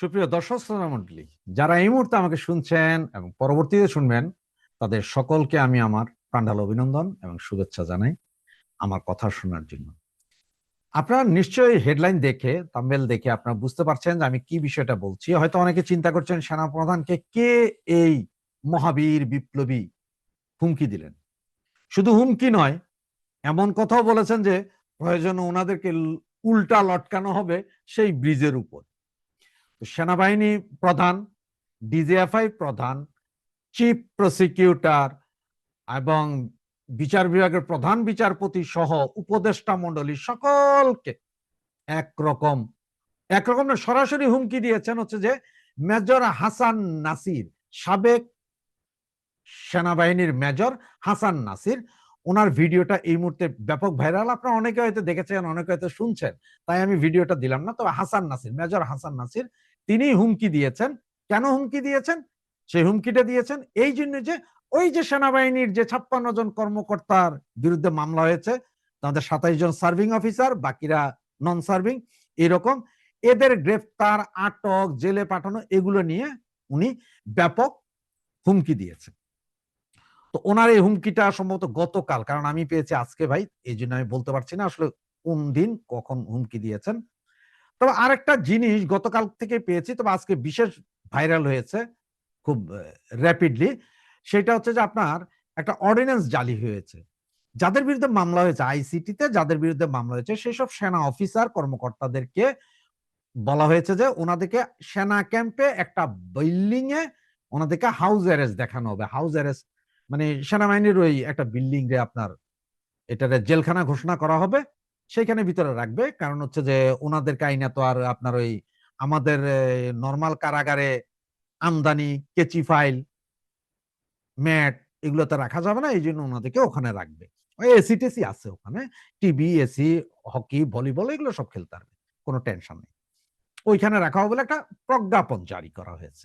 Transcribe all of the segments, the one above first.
সুপ্রিয় দর্শক শ্রোতা মন্ডলী যারা এই মুহূর্তে আমাকে শুনছেন এবং পরবর্তীতে শুনবেন, তাদের সকলকে আমি আমার প্রাণঢাল অভিনন্দন এবং শুভেচ্ছা জানাই আমার কথা শোনার জন্য। আপনারা নিশ্চয়ই হেডলাইন দেখে তাম্বেল দেখে আপনারা বুঝতে পারছেন যে আমি কি বিষয়টা বলছি। হয়তো অনেকে চিন্তা করছেন, সেনাপ্রধানকে কে এই মহাবীর বিপ্লবী হুমকি দিলেন? শুধু হুমকি নয়, এমন কথাও বলেছেন যে প্রয়োজন ওনাদেরকে উল্টা লটকানো হবে সেই ব্রিজের উপর। তো সেনাবাহিনী প্রধান, ডিজিএফআই প্রধান, চিফ প্রসিকিউটর এবং বিচার বিভাগের প্রধান বিচারপতি সহ উপদেষ্টা মন্ডলী সকলকে একরকম একরকম সরাসরি হুমকি দিয়েছেন হচ্ছে যে মেজর হাসান নাসির, সাবেক সেনাবাহিনীর মেজর হাসান নাসির। ওনার ভিডিওটা এই মুহূর্তে ব্যাপক ভাইরাল। আপনারা অনেকে হয়তো দেখেছেন, অনেকে হয়তো শুনছেন, তাই আমি ভিডিওটা দিলাম না। তবে হাসান নাসির, মেজর হাসান নাসির তিনি হুমকি দিয়েছেন। কেন হুমকি দিয়েছেন? সেই হুমকিটা দিয়েছেন এই জন্য যে ওই যে সেনাবাহিনীর যে ছাপ্পান্ন জন কর্মকর্তার বিরুদ্ধে মামলা হয়েছে, তাদের সাতাইশ জন সার্ভিং অফিসার, বাকিরা নন সার্ভিং এরকম। এদের গ্রেফতার, আটক, জেলে পাঠানো, এগুলো নিয়ে উনি ব্যাপক হুমকি দিয়েছেন। তো ওনার এই হুমকিটা সম্ভবত গতকাল, কারণ আমি পেয়েছি আজকে ভাই, এই জন্য আমি বলতে পারছি না আসলে কোন দিন কখন হুমকি দিয়েছেন। তবে আরেকটা জিনিস গতকাল থেকে পেয়েছি, তবে আজকে বিশেষ ভাইরাল হয়েছে খুব র্যাপিডলি সেটা হচ্ছে যে আপনার একটা অর্ডিন্যান্স জালি হয়েছে। যাদের বিরুদ্ধে মামলা হয়েছে আইসিটিতে যাদের বিরুদ্ধে মামলা হয়েছে, সেসব সেনা অফিসার কর্মকর্তাদেরকে বলা হয়েছে যে ওনাদেরকে সেনা ক্যাম্পে একটা বিল্ডিং এ ওনাদেরকে হাউস অ্যারেস্ট দেখানো হবে। হাউস অ্যারেস্ট মানে সেনাবাহিনীর ওই একটা বিল্ডিং রে আপনার এটারে জেলখানা ঘোষণা করা হবে। সেইখানে ভিতরে রাখবে। কারণ হচ্ছে যে ওনাদের আইনা তো আর আপনার ওই আমাদের নর্মাল কারাগারে আমদানি, কেচি ফাইল, ম্যাট এগুলো তো রাখা যাবে না। এই জন্য ওনাদেরকে ওখানে রাখবে। এসি টেসি আছে ওখানে। টিভি, এসি, হকি, ভলিবল এগুলো সব খেলতে পারবে। কোনো টেনশন নেই। ওইখানে রাখা হবে বলে একটা প্রজ্ঞাপন জারি করা হয়েছে।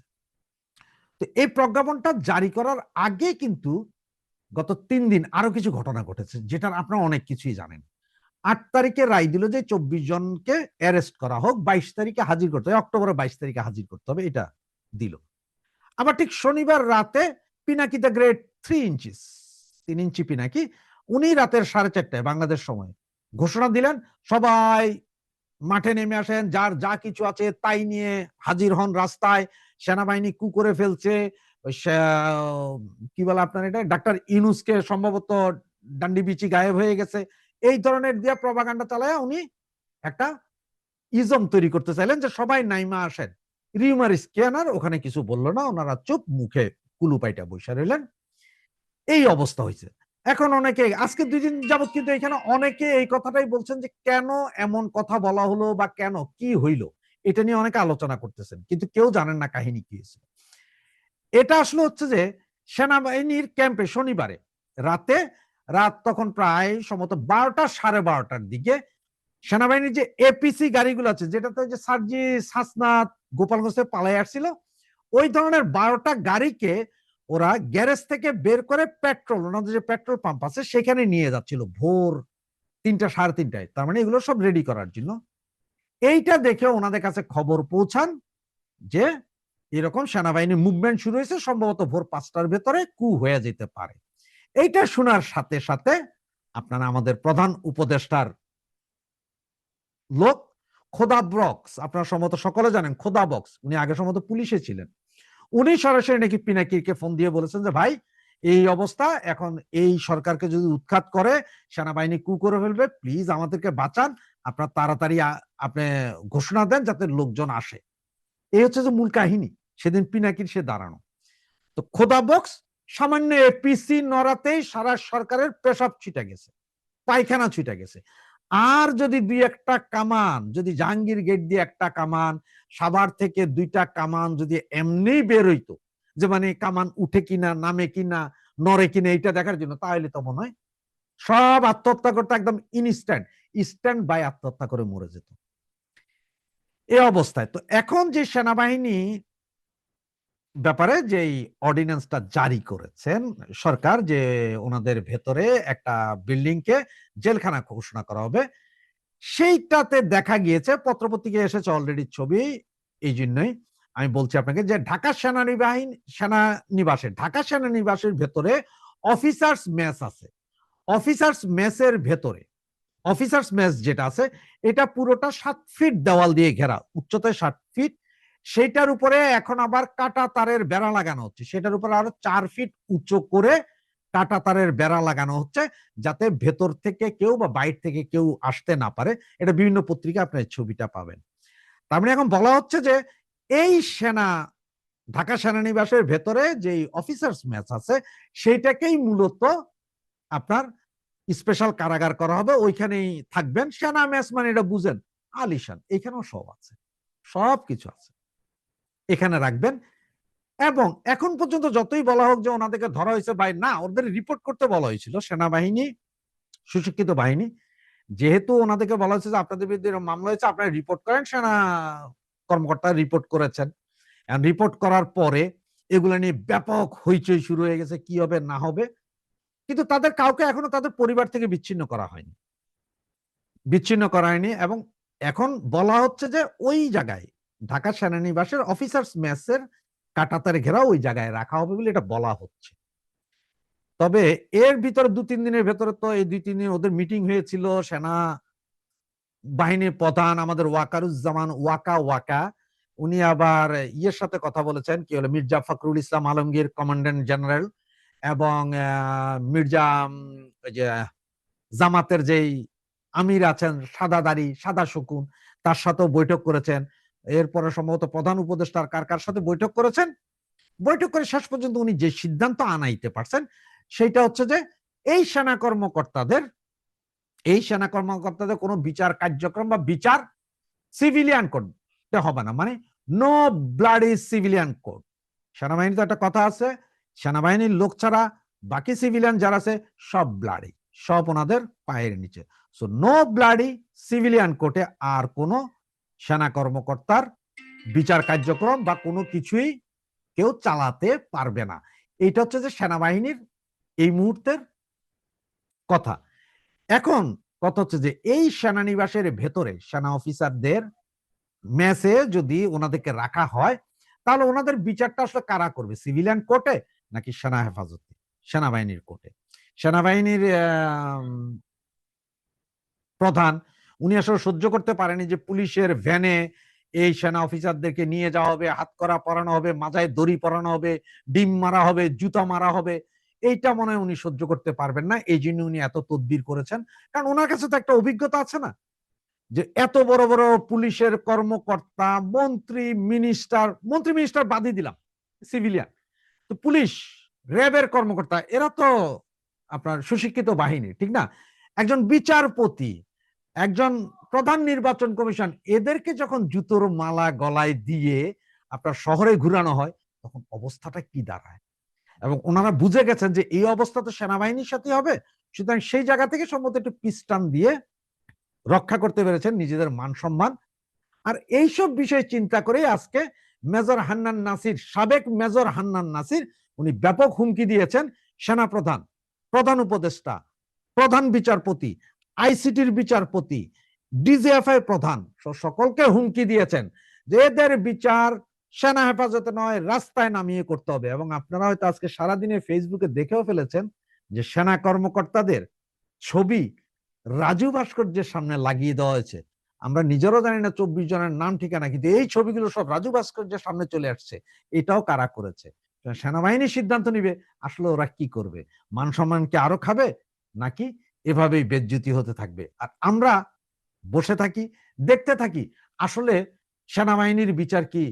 তো এই প্রজ্ঞাপনটা জারি করার আগে কিন্তু গত তিন দিন আরও কিছু ঘটনা ঘটেছে, যেটার আপনারা অনেক কিছুই জানেন। আট তারিখে রায় দিল যে চব্বিশ জনকে অ্যারেস্ট করা হোক, বাইশ তারিখে হাজির করতে হবে অক্টোবরের বাইশ তারিখে হাজির করতে হবে, এটা দিল। আবার ঠিক শনিবার রাতে Pinaki the great three inches তিন ইঞ্চি পিনাকি, উনি রাতের সাড়ে চারটায় বাংলাদেশ সময় ঘোষণা দিলেন, সবাই মাঠে নেমে আসেন, যার যা কিছু আছে তাই নিয়ে হাজির হন রাস্তায়, সেনাবাহিনী কু করে ফেলছে কি বলে আপনার এটা? ডাক্তার ইনুসকে সম্ভবত ডান্ডি বিচি গায়েব হয়ে গেছে এই ধরনের দিয়া প্রভাকাণ্ডা চালায় উনি একটা ইজম তৈরি করতে চাইলেন যে সবাই নাইমা আসেন। রিউমার স্ক্যানার ওখানে কিছু বলল না, ওনারা চুপ মুখে কুলুপাইটা বসে রইলেন। এই অবস্থা হয়েছে এখন অনেকে, আজকে দুই দিন যাবত কিন্তু এখানে অনেকে এই কথাটাই বলছেন যে কেন এমন কথা বলা হলো বা কেন কি হইল, এটা নিয়ে অনেকে আলোচনা করতেছেন, কিন্তু কেউ জানেন না কাহিনী কি হয়েছে এটা আসলে হচ্ছে যে সেনাবাহিনীর ক্যাম্পে শনিবারে রাতে রাত তখন প্রায় সম্ভবত বারোটা, সাড়ে বারোটার দিকে সেনাবাহিনীর যে এপিসি গাড়িগুলো আছে, যেটাতে যে সার্জি সাসনাথ গোপালগঞ্জ থেকে পালাই আসছিল, ওই ধরনের বারোটা গাড়িকে ওরা গ্যারেজ থেকে বের করে পেট্রোল, ওনাদের যে পেট্রোল পাম্প আছে, সেখানে নিয়ে যাচ্ছিল ভোর তিনটা, সাড়ে তিনটায়। তার মানে এগুলো সব রেডি করার জন্য। এইটা দেখে ওনাদের কাছে খবর পৌঁছান যে এরকম সেনাবাহিনীর মুভমেন্ট শুরু হয়েছে, সম্ভবত ভোর পাঁচটার ভেতরে কু হয়ে যেতে পারে। এইটা শোনার সাথে সাথে আপনারা আমাদের প্রধান উপদেষ্টার লোক, খোদা বক্স আপনারা সম্ভবত সকলে জানেন, খোদা বক্স উনি আগে সম্ভবত পুলিশে ছিলেন। উনি সরাসরি নাকি পিনাকিরকে ফোন দিয়ে বলেছেন যে, ভাই, এই অবস্থা, এখন এই সরকারকে যদি উৎখাত করে, সেনাবাহিনী কু করে ফেলবে, প্লিজ আমাদেরকে বাঁচান, আপনার তাড়াতাড়ি আপনি ঘোষণা দেন যাতে লোকজন আসে। এই হচ্ছে যে মূল কাহিনী, সেদিন পিনাকির সে দাঁড়ানো। তো খোদা বক্স সামান্য এপিসি নড়াতেই সারা সরকারের পেশাব ছিটা গেছে, পায়খানা ছিটা গেছে। আর যদি দুই একটা কামান, যদি জাহাঙ্গীর গেট দিয়ে একটা কামান, সাভার থেকে দুইটা কামান যদি এমনি বের হইতো, যে মানে কামান উঠে কিনা, নামে কিনা, নড়ে কিনা, এইটা দেখার জন্য, তাহলে তো মনে হয় সব আত্মহত্যা করতে একদম ইনস্ট্যান্ট স্ট্যান্ড বাই আত্মহত্যা করে মরে যেত। এই অবস্থায়, তো এখন যে সেনাবাহিনী ব্যাপারে যে অর্ডিন্যান্সটা জারি করেছেন, সরকার যে ওনাদের ভেতরে একটা বিল্ডিং কে জেলখানা ঘোষণা করা হবে, সেইটাতে দেখা গিয়েছে পত্রপত্রিকা এসেছে অলরেডি ছবি, এই জন্যই আমি বলছি আপনাকে যে ঢাকা সেনানিবাহিনী সেনানিবাসে ঢাকা সেনানিবাসের ভেতরে অফিসার্স মেস আছে। অফিসার্স মেসের ভেতরে অফিসার্স মেস যেটা আছে, এটা পুরোটা সাত ফিট দেওয়াল দিয়ে ঘেরা, উচ্চতায় ষাট ফিট সেটার উপরে এখন আবার কাটা তারের বেড়া লাগানো হচ্ছে। সেটার উপরে আরও চার ফিট উঁচু করে কাটা তারের বেড়া লাগানো হচ্ছে, যাতে ভেতর থেকে কেউ বা বাইর থেকে কেউ আসতে না পারে। এটা বিভিন্ন পত্রিকা আপনার ছবিটা পাবেন। তার মানে এখন বলা হচ্ছে যে এই সেনা, ঢাকা সেনানিবাসের ভেতরে যে অফিসার্স ম্যাচ আছে, সেইটাকেই মূলত আপনার স্পেশাল কারাগার করা হবে। ওইখানেই থাকবেন। সেনা ম্যাচ মানে এটা বুঝেন। আলিশান, এখানেও সব আছে। সব কিছু আছে। এখানে রাখবেন। এবং এখন পর্যন্ত যতই বলা হোক যে ওনাদেরকে ধরা হয়েছে ভাই, না, ওদের রিপোর্ট করতে বলা হয়েছিল। সেনাবাহিনী, সুশিক্ষিত বাহিনী, যেহেতু ওনাদেরকে বলা হয়েছে যে আপনাদের বিরুদ্ধে মামলা হয়েছে, আপনারা রিপোর্ট করেন, সেনা কর্মকর্তা রিপোর্ট করেছেন। রিপোর্ট করার পরে এগুলো নিয়ে ব্যাপক হইচই শুরু হয়ে গেছে, কি হবে, না হবে। কিন্তু তাদের কাউকে এখনও তাদের পরিবার থেকে বিচ্ছিন্ন করা হয়নি। বিচ্ছিন্ন করা হয়নি এবং এখন বলা হচ্ছে যে ওই জায়গায় ঢাকা সেনানিবাসের অফিসার্স মেসের কাটাতারে ঘেরা ওই জায়গায় রাখা হবে বলে এটা বলা হচ্ছে। তবে এর ভিতরে দু তিন দিনের ভেতরে তো এই দুই তিন দিন ওদের মিটিং হয়েছিল, সেনা বাহিনীর প্রধান আমাদের ওয়াকারুজ্জামান ওয়াকা ওয়াকা, উনি আবার ইয়ের সাথে কথা বলেছেন, কি হলো, মির্জা ফখরুল ইসলাম আলমগীর কমান্ডেন্ট জেনারেল এবং মির্জা যে, জামাতের যেই আমির আছেন সাদা দাড়ি সাদা শকুন তার সাথেও বৈঠক করেছেন। এরপরে সম্ভবত প্রধান উপদেষ্টার কার কার সাথে বৈঠক করেছেন? বৈঠক করে শেষ পর্যন্ত উনি যে সিদ্ধান্ত আনাইতে পারছেন সেটা হচ্ছে যে এই সেনা কর্মকর্তাদের, এই সেনা কর্মকর্তাদের কোনো বিচার কার্যক্রম বা বিচার সিভিলিয়ান করতে হবে না। মানে নো ব্লাডি সিভিলিয়ান কোড। সেনাবাহিনীতে একটা কথা আছে, সেনাবাহিনীর লোক ছাড়া বাকি সিভিলিয়ান যারা আছে, সব ব্লাডি সব ওনাদের পায়ের নিচে। সো নো ব্লাডি সিভিলিয়ান কোর্টে আর কোনো সেনা কর্মকর্তার বিচার কার্যক্রম বা কোনো কিছুই কেউ চালাতে পারবে না। এটা হচ্ছে যে সেনাবাহিনীর এই মুহূর্তের কথা। এখন কথা হচ্ছে যে এই সেনানিবাসের ভেতরে সেনা অফিসারদের মেসে যদি ওনাদেরকে রাখা হয়, তাহলে ওনাদের বিচারটা আসলে কারা করবে? সিভিলিয়ান কোর্টে নাকি সেনা হেফাজতে, সেনাবাহিনীর কোর্টে সেনাবাহিনীর প্রধান উনি আসলে সহ্য করতে পারেনি যে পুলিশের ভ্যানে এই সেনা অফিসারদেরকে নিয়ে যাওয়া হবে হাত করা পরানো হবে, মাজায় দড়ি পরানো হবে, ডিম মারা হবে, জুতা মারা হবে। এইটা মনে হয় উনি সহ্য করতে পারবেন না। এই জন্য উনি এত তদবির করেছেন। কারণ ওনার কাছে তো একটা অভিজ্ঞতা আছে না? যে এত বড় বড় পুলিশের কর্মকর্তা, মন্ত্রী, মিনিস্টার মন্ত্রী, মিনিস্টার বাদই দিলাম, সিভিলিয়ান। তো পুলিশ, র্যাবের কর্মকর্তা, এরা তো আপনার সুশিক্ষিত বাহিনী, ঠিক না? একজন বিচারপতি একজন প্রধান নির্বাচন কমিশন এদেরকে যখন জুতোর মালা গলায় দিয়ে আপনার শহরে ঘুরানো হয়, তখন অবস্থাটা কি দাঁড়ায়? এবং ওনারা বুঝে গেছেন যে এই অবস্থা তো সেনাবাহিনীর সাথে হবে। সুতরাং সেই জায়গা থেকে সম্ভবত একটু পিস্টান দিয়ে রক্ষা করতে পেরেছেন নিজেদের মান সম্মান। আর এইসব বিষয় চিন্তা করে আজকে মেজর হান্নান নাসির, সাবেক মেজর হান্নান নাসির, উনি ব্যাপক হুমকি দিয়েছেন সেনা প্রধান প্রধান উপদেষ্টা, প্রধান বিচারপতি আইসিটির বিচারপতি, ডিজিএফআই প্রধান। সকলকে হুমকি দিয়েছেন যে এদের বিচার সেনা হেফাজতে নয়, রাস্তায় নামিয়ে করতে হবে। এবং আপনারা হয়তো আজকে সারাদিনে ফেসবুকে দেখেও ফেলেছেন যে সেনা কর্মকর্তাদের ছবি রাজু ভাস্কর্যের সামনে লাগিয়ে দেওয়া হয়েছে। আমরা নিজেরও জানি না চব্বিশ জনের নাম, ঠিকানা, কিন্তু এই ছবিগুলো সব রাজু ভাস্কর্যের সামনে চলে আসছে। এটাও কারা করেছে? সেনাবাহিনী সিদ্ধান্ত নিবে, আসলে ওরা কি করবে? মান সম্মান কি আরও খাবে নাকি এভাবেই বেজ্জুতি হতে থাকবে। আর আমরা বসে থাকি, দেখতে থাকি, আসলে সেনাবাহিনীর বিচার কি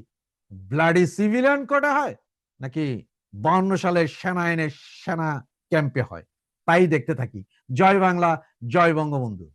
ব্লাডি সিভিলিয়ান কোডে হয়, নাকি বাউন্ন সালের সেনা আইনের সেনা ক্যাম্পে হয়? তাই দেখতে থাকি। জয় বাংলা, জয় বঙ্গবন্ধু।